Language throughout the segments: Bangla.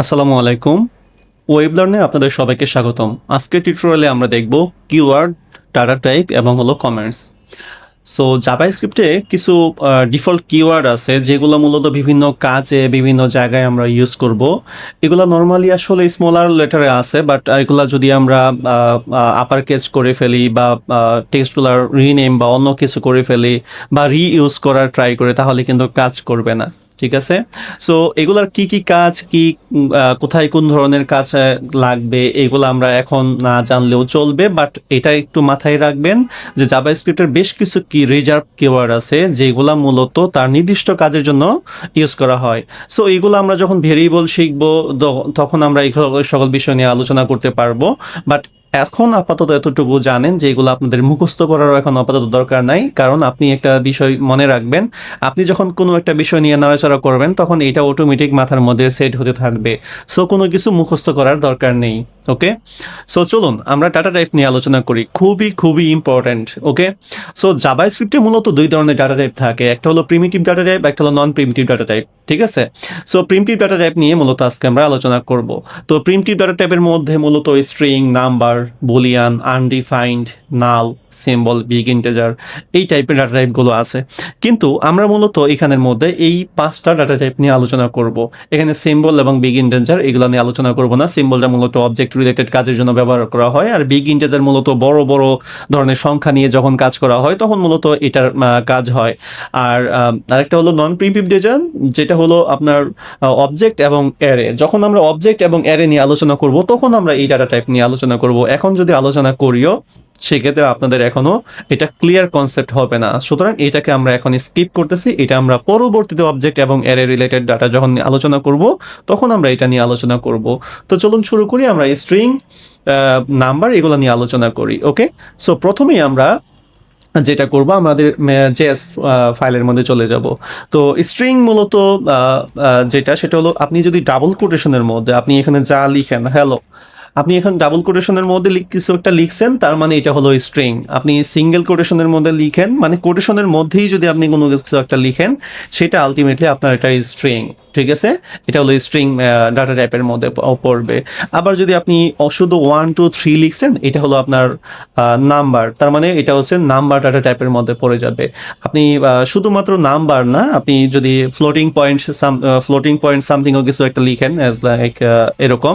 আসসালামু আলাইকুম। ওয়েব লার্নে আপনাদের সবাইকে স্বাগতম। আজকের টিউটোরিয়ালে আমরা দেখব কিওয়ার্ড, ডাটা টাইপ এবং হলো কমেন্টস সো জাভা স্ক্রিপ্টে কিছু ডিফল্ট কিওয়ার্ড আছে, যেগুলো মূলত বিভিন্ন কাজে, বিভিন্ন জায়গায় আমরা ইউজ করব। এগুলো নর্মালি আসলে স্মলার লেটারে আছে, বাট এগুলা যদি আমরা আপার কেস করে ফেলি বা টেক্সটগুলার রিনেম বা অন্য কিছু করে ফেলি বা রি ইউজ করার ট্রাই করে, তাহলে কিন্তু কাজ করবে না। ঠিক আছে? সো এগুলার কি কি কাজ, কি কোথায় কোন ধরনের কাজ লাগবে, এগুলো আমরা এখন না জানলেও চলবে বাট এটা একটু মাথায় রাখবেন যে জাভা স্ক্রিপ্টের বেশ কিছু কি রিজার্ভ কিওয়ার্ড আছে, যেগুলা মূলত তার নির্দিষ্ট কাজের জন্য ইউজ করা হয়। সো এগুলো আমরা যখন ভেরিয়েবল শিখব তখন আমরা এই সকল বিষয় নিয়ে আলোচনা করতে পারব বাট এখন আপাতত এতটুকু জানেন যে এগুলো আপনাদের মুখস্থ করারও এখন আপাতত দরকার নাই, কারণ আপনি একটা বিষয় মনে রাখবেন, আপনি যখন কোনো একটা বিষয় নিয়ে নাড়াচাড়া করবেন, তখন এটা অটোমেটিক মাথার মধ্যে সেট হতে থাকবে। সো কোনো কিছু মুখস্থ করার দরকার নেই। ওকে সো চলুন, আমরা ডাটা টাইপ নিয়ে আলোচনা করি। খুবই খুবই ইম্পর্ট্যান্ট ওকে সো জাবাই স্ক্রিপ্টে মূলত দুই ধরনের ডাটা টাইপ থাকে। একটা হলো প্রিমিটিভ ডাটা টাইপ একটা হলো নন প্রিমিটিভ ডাটা টাইপ ঠিক আছে? সো প্রিমিটিভ ডাটা টাইপ নিয়ে মূলত আজকে আমরা আলোচনা করব। তো প্রিমিটিভ ডাটা টাইপের মধ্যে মূলত string number boolean undefined null symbol big integer এই টাইপের ডাটা টাইপগুলো আছে। কিন্তু আমরা মূলত এখানের মধ্যে এই পাঁচটা ডাটা টাইপ নিয়ে আলোচনা করব। এখানে সিম্বল এবং বিগ ইন্টেজার এগুলো নিয়ে আলোচনা করব না। সিম্বলটা মূলত অবজেক্ট রিলেটেড কাজের জন্য ব্যবহার করা হয়। আর বিগ ইন্টেজার মূলত বড় বড় ধরনের সংখ্যা নিয়ে যখন কাজ করা হয়, তখন মূলত এটার কাজ হয়। আর আরেকটা হলো নন প্রিমিটিভ ডিজাইন যেটা হলো আপনার অবজেক্ট এবং অ্যারে যখন আমরা অবজেক্ট এবং অ্যারে নিয়ে আলোচনা করব, তখন আমরা এই ডাটা টাইপ নিয়ে আলোচনা করব। এখন যদি আলোচনা করিও সেক্ষেত্রে আপনাদের এখনও এটা ক্লিয়ার কনসেপ্ট হবে না। সুতরাং এটাকে আমরা এখন স্কিপ করতেছি। এটা আমরা পরবর্তীতে অবজেক্ট এবং অ্যারে রিলেটেড ডাটা যখন আলোচনা করব, তখন আমরা এটা নিয়ে আলোচনা করব। তো চলুন শুরু করি, আমরা স্ট্রিং নাম্বার এগুলো নিয়ে আলোচনা করি ওকে সো প্রথমেই আমরা যেটা করব, আমাদের জেএস ফাইলের মধ্যে চলে যাব। তো স্ট্রিং মূলত যেটা, সেটা হলো আপনি যদি ডাবল কোটেশনের মধ্যে, আপনি এখানে যা লিখেন হ্যালো আপনি এখন ডাবল কোটেশনের মধ্যে কিছু একটা লিখছেন, তার মানে এটা হলো স্ট্রিং আপনি সিঙ্গেল কোটেশনের মধ্যে লিখেন মানে কোটেশনের মধ্যেই যদি আপনি কোনো কিছু একটা লিখেন, সেটা আলটিমেটলি আপনার একটা স্ট্রিং ঠিক আছে? এটা হলো স্ট্রিং ডাটা টাইপের মধ্যে পড়বে। আবার যদি আপনি শুধু ওয়ান টু থ্রি লিখছেন, এটা হলো আপনার নাম্বার তার মানে এটা হচ্ছে নাম্বার ডাটা টাইপের মধ্যে পড়ে যাবে। আপনি শুধুমাত্র নাম্বার না, আপনি যদি floating point sum floating point something ও কিছু একটা লিখেন অ্যাজ লাইক এরকম,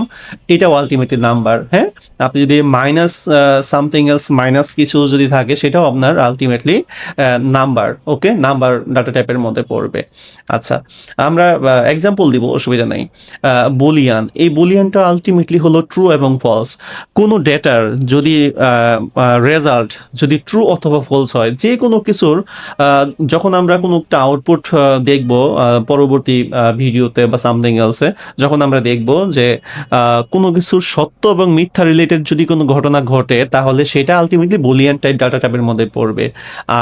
এটাও আলটিমেটলি নাম্বার হ্যাঁ? আপনি যদি মাইনাস সামথিং এলস মাইনাস কিছু যদি থাকে, সেটাও আপনার ultimately number okay number data টাইপের মধ্যে পড়বে। আচ্ছা আমরা এক্সাম্পল দিব, অসুবিধা নেই। বুলিয়ান, এই বুলিয়ানটা আলটিমেটলি হলো ট্রু এবং ফলস কোনো ডেটার যদি রেজাল্ট যদি ট্রু অথবা ফলস হয়, যে কোনো কিছুর যখন আমরা কোনো একটা আউটপুট দেখব পরবর্তী ভিডিওতে বা সামথিং এলসে যখন আমরা দেখব যে কোনো কিছুর সত্য এবং মিথ্যা রিলেটেড যদি কোনো ঘটনা ঘটে, তাহলে সেটা আলটিমেটলি বুলিয়ান টাইপ ডাটা টাইপের মধ্যে পড়বে।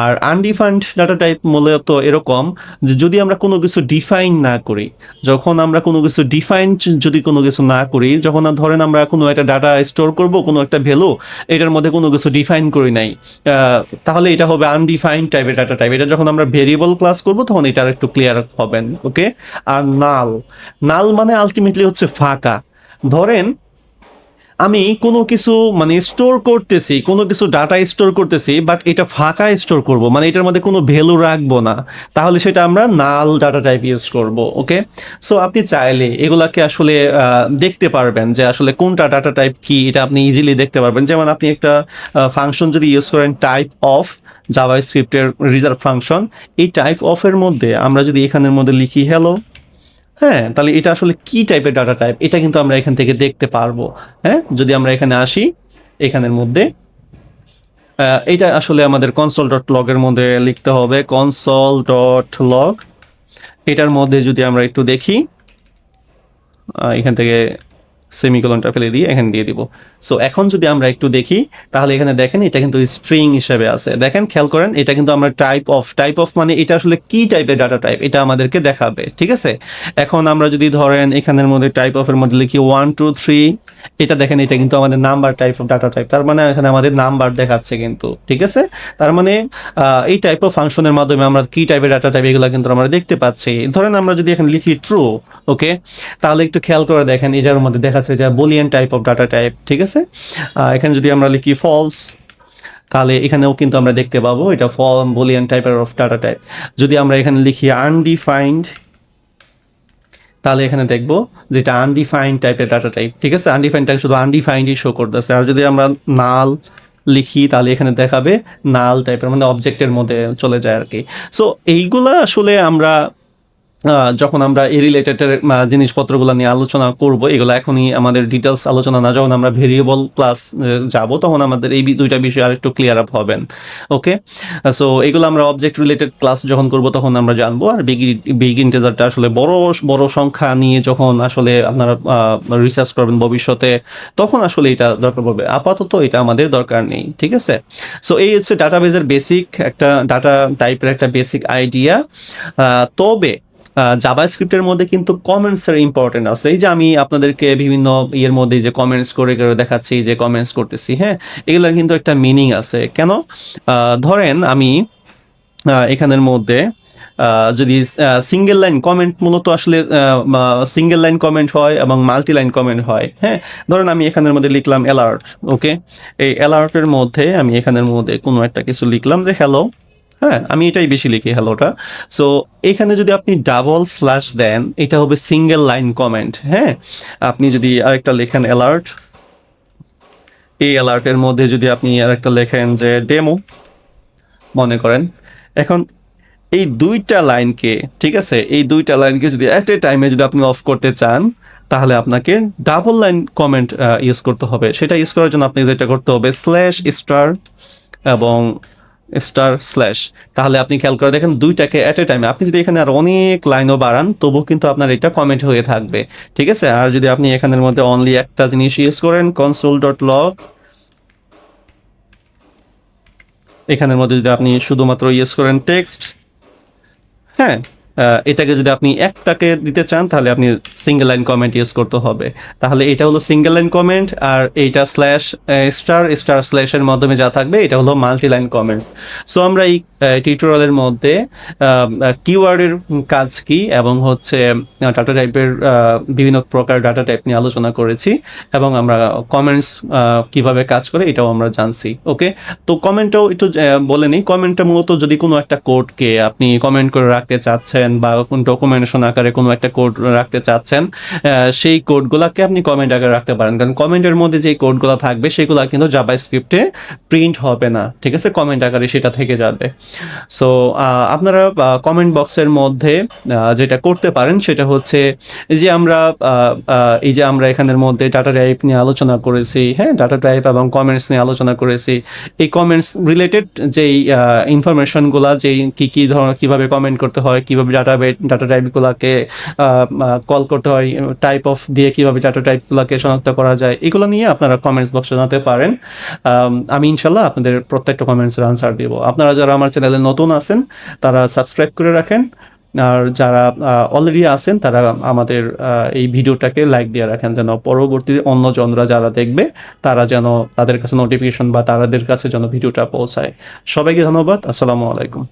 আর আনডিফাইন্ড ডাটা টাইপ মূলত এরকম যে যদি আমরা কোনো কিছু ডিফাইন না করি যখন আমরা কোনো কিছু ডিফাইন যদি কোনো কিছু না করি, যখন ধরেন আমরা কোনো একটা ডাটা স্টোর করব, কোনো একটা ভ্যালু, এটার মধ্যে কোনো কিছু ডিফাইন করি নাই তাহলে এটা হবে আনডিফাইন্ড টাইপের ডাটা টাইপ এটা যখন আমরা ভেরিয়েবল ক্লাস করব, তখন এটা একটু ক্লিয়ার হবেন ওকে আর নাল নাল মানে আলটিমেটলি হচ্ছে ফাঁকা। ধরেন আমি কোনো কিছু মানে স্টোর করতেছি, কোনো কিছু ডাটা স্টোর করতেছি বাট এটা ফাঁকা স্টোর করব মানে এটার মধ্যে কোনো ভ্যালু রাখব না, তাহলে সেটা আমরা নাল ডাটা টাইপ ইউজ করব ওকে সো আপনি চাইলে এগুলাকে আসলে দেখতে পারবেন যে আসলে কোনটা ডাটা টাইপ কি, এটা আপনি ইজিলি দেখতে পারবেন। যেমন আপনি একটা ফাংশন যদি ইউজ করেন টাইপ অফ জাভা স্ক্রিপ্টের রিজার্ভ ফাংশন এই টাইপ অফের মধ্যে আমরা যদি এখানের মধ্যে লিখি হ্যালো হ্যাঁ তাহলে এটা আসলে কি টাইপের ডাটা টাইপ এটা কিন্তু আমরা এখান থেকে দেখতে পারব। হ্যাঁ যদি আমরা এখানে আসি, এখানের মধ্যে এটা আসলে আমাদের কনসোল ডট লগের মধ্যে লিখতে হবে। কনসোল ডট লগ এটার মধ্যে যদি আমরা একটু দেখি এখান থেকে সেমিকোলনটা ফেলে দিয়ে এখানে দিয়ে দিব। সো এখন যদি আমরা একটু দেখি, তাহলে এখানে দেখেন এটা কিন্তু স্ট্রিং হিসেবে আছে। দেখেন, খেয়াল করেন, এটা কিন্তু আমরা টাইপ অফ টাইপ অফ মানে এটা আসলে কি টাইপের ডাটা টাইপ এটা আমাদেরকে দেখাবে, ঠিক আছে? এখন আমরা যদি ধরেন এখানের মধ্যে টাইপ অফের মধ্যে লিখি ওয়ান টু থ্রি এটা দেখেন, এটা কিন্তু আমাদের number type of data type তার মানে এখানে আমাদের নাম্বার দেখাচ্ছে কিন্তু, ঠিক আছে? তার মানে এই টাইপ অফ ফাংশনের মাধ্যমে আমরা কি টাইপের ডাটা টাইপ এগুলো কিন্তু আমরা দেখতে পাচ্ছি। ধরেন আমরা যদি এখানে লিখি ট্রু ওকে তাহলে একটু খেয়াল করে দেখেন এই যার মধ্যে দেখাচ্ছে যে Boolean type of data type ঠিক আছে? এখানে যদি আমরা লিখি ফলস তাহলে এখানেও কিন্তু আমরা দেখতে পাবো এটা ফর্ম বুলিয়ান টাইপের অফ ডাটা টাইপ যদি আমরা এখানে লিখি আনডিফাইন্ড তাহলে এখানে দেখব যেটা আনডিফাইন্ড টাইপের ডাটা টাইপ ঠিক আছে? আনডিফাইন্ড টাইপ শুধু আনডিফাইন্ডই শো করতেছে। আর যদি আমরা নাল লিখি, তাহলে এখানে দেখাবে নাল টাইপের মানে অবজেক্টের মধ্যে চলে যায় আর কি। সো এইগুলা আসলে আমরা যখন আমরা এই রিলেটেড জিনিসপত্রগুলো নিয়ে আলোচনা করব, এগুলো এখনই আমাদের ডিটেলস আলোচনা না যখন আমরা ভেরিয়েবল ক্লাস যাব, তখন আমাদের এই দুইটা বিষয় আরেকটু ক্লিয়ার আপ হবেন ওকে সো এগুলো আমরা অবজেক্ট রিলেটেড ক্লাস যখন করব, তখন আমরা জানব, আর বিগ বিগ ইন্টেজারটা আসলে বড় বড় সংখ্যা নিয়ে যখন আসলে আপনারা রিসার্চ করবেন ভবিষ্যতে, তখন আসলে এটা দরকার পড়বে। আপাতত এটা আমাদের দরকার নেই, ঠিক আছে? সো এই হচ্ছে ডাটাবেজের বেসিক একটা ডাটা টাইপের একটা বেসিক আইডিয়া তবে জাভা স্ক্রিপ্টের মধ্যে কিন্তু কমেন্টসের ইম্পর্টেন্ট আছে। এই যে আমি আপনাদেরকে বিভিন্ন ইয়ের মধ্যে যে কমেন্টস করে করে দেখাচ্ছি যে কমেন্টস করতেছি হ্যাঁ? এগুলোর কিন্তু একটা মিনিং আছে। কেন? ধরেন আমি এখানের মধ্যে যদি সিঙ্গেল লাইন কমেন্ট মূলত আসলে সিঙ্গেল লাইন কমেন্ট হয় এবং মাল্টি লাইন কমেন্ট হয় হ্যাঁ? ধরেন আমি এখানের মধ্যে লিখলাম অ্যালার্ট ওকে এই অ্যালার্টের মধ্যে আমি এখানের মধ্যে কোনো একটা কিছু লিখলাম যে হ্যালো হ্যাঁ আমি এটাই বেশি লিখি হ্যালোটা সো এখানে যদি আপনি ডাবল স্ল্যাশ দেন, এটা হবে সিঙ্গেল লাইন কমেন্ট হ্যাঁ? আপনি যদি আরেকটা লেখেন অ্যালার্ট এই অ্যালার্টের মধ্যে যদি আপনি আরেকটা লেখেন যে ডেমো মনে করেন। এখন, এই দুইটা লাইনকে ঠিক আছে? এই দুইটা লাইনকে যদি অ্যাট এ টাইমে যদি আপনি অফ করতে চান, তাহলে আপনাকে ডাবল লাইন কমেন্ট ইউজ করতে হবে। সেটা ইউজ করার জন্য আপনি যেটা করতে হবে স্ল্যাশ স্টার এবং স্টার স্ল্যাশ। তাহলে আপনি খেয়াল করে দেখেন দুইটাকে অ্যাট এ। টাইমে আপনি যদি এখানে আর অনেক লাইনও বাড়ান তবু কিন্তু আপনার এটা কমেন্ট হয়ে থাকবে। ঠিক আছে? আর যদি আপনি এখানের মধ্যে অনলি একটা জিনিস ইউজ করেন কনসোল ডট লগ এখানের মধ্যে যদি আপনি শুধুমাত্র ইউজ করেন টেক্সট হ্যাঁ এটাকে যদি আপনি একটাকে দিতে চান, তাহলে আপনি সিঙ্গেল লাইন কমেন্ট ইউজ করতে হবে। তাহলে এটা হলো সিঙ্গেল লাইন কমেন্ট আর এইটা স্ল্যাশ স্টার স্টার স্ল্যাশের মাধ্যমে যা থাকবে, এটা হলো মাল্টি লাইন কমেন্টস সো আমরা এই টিউটোরিয়ালের মধ্যে কিওয়ার্ডের কাজ কি, এবং হচ্ছে ডাটা টাইপের বিভিন্ন প্রকার ডাটা টাইপ নিয়ে আলোচনা করেছি, এবং আমরা কমেন্টস কীভাবে কাজ করে, এটাও আমরা জানছি। ওকে তো কমেন্টটাও একটু বলে নিই। কমেন্টটা মূলত যদি কোনো একটা কোডকে আপনি কমেন্ট করে রাখতে চাচ্ছেন বা কোন ডকুমেন্টেশন আকারে কোনো একটা কোড রাখতে চাচ্ছেন সেই কোডগুলোকে আপনি কমেন্ট আকারে রাখতে পারেন। কারণ কমেন্টের মধ্যে যে কোডগুলো থাকবে, সেগুলো কিন্তু জাভা স্ক্রিপ্টে প্রিন্ট হবে না। ঠিক আছে? কমেন্ট আকারে সেটা থেকে যাবে। সো আপনারা কমেন্ট বক্সের মধ্যে যেটা করতে পারেন সেটা হচ্ছে যে আমরা এই যে আমরা এখানের মধ্যে ডাটা টাইপ নিয়ে আলোচনা করেছি হ্যাঁ? ডাটা টাইপ এবং কমেন্টস নিয়ে আলোচনা করেছি। এই কমেন্টস রিলেটেড যেই ইনফরমেশনগুলো যেই কী কী ধরনের, কীভাবে কমেন্ট করতে হয়, কীভাবে ডাটা ডাটা টাইপগুলোকে কল করতে হয় টাইপ অফ দিয়ে কীভাবে ডাটা টাইপগুলোকে শনাক্ত করা যায় এগুলো নিয়ে আপনারা কমেন্টস বক্সে জানাতে পারেন। আম, ইনশাল্লাহ আপনাদের প্রত্যেকটা কমেন্টসের আনসার দিব। আপনারা যারা আমার চ্যানেলে নতুন আছেন তারা সাবস্ক্রাইব করে রাখেন। আর যারা অলরেডি আছেন তারা আমাদের এই ভিডিওটাকে লাইক দিয়ে রাখেন যেন পরবর্তী অন্য জনরা যারা দেখবে তারা যেন তাদের কাছে নোটিফিকেশন বা তাদের কাছে যেন ভিডিওটা পৌঁছায়। সবাইকে ধন্যবাদ। আসসালামু আলাইকুম।